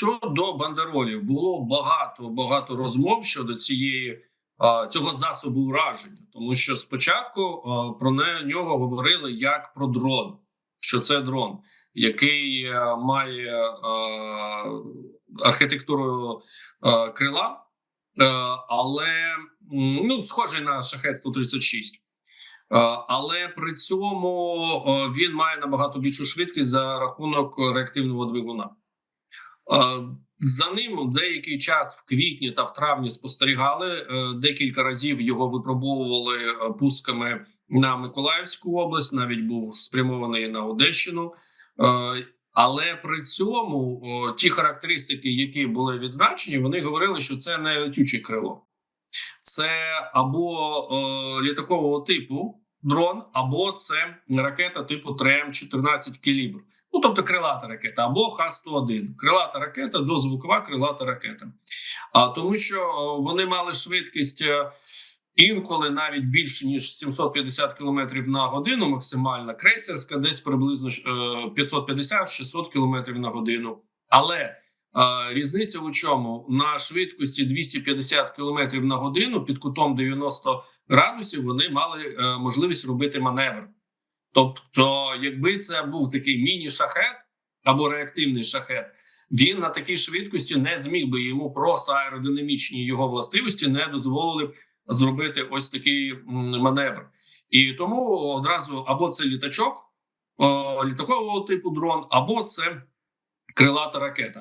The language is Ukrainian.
Щодо бандеролів, було багато багато розмов щодо цієї цього засобу ураження, тому що спочатку про нього говорили як про дрон, що це дрон, який е, має архітектуру крила, е, але ну схожий на шахет 136. Е, Але при цьому він має набагато більшу швидкість за рахунок реактивного двигуна. Е, За ним деякий час в квітні та в травні спостерігали. е, Декілька разів його випробовували е, пусками на Миколаївську область. Навіть був спрямований на Одещину. Але при цьому ті характеристики, які були відзначені, вони говорили, що це не летюче крило, це або літакового типу дрон, або це ракета типу ТРМ-14 калібр. Ну, тобто крилата ракета або Х-101. Крилата ракета, дозвукова крилата ракета. А тому, що е, вони мали швидкість е, інколи навіть більше ніж 750 км на годину, максимальна крейсерська, десь приблизно е, 550-600 км на годину. Але е, різниця у чому на швидкості 250 км на годину під кутом 90 градусів вони мали е, можливість робити маневр. Тобто, якби це був такий міні-шахет або реактивний шахет, він на такій швидкості не зміг би йому просто аеродинамічні його властивості не дозволили б зробити ось такий маневр. І тому одразу або це літачок літакового типу дрон, або це крилата ракета.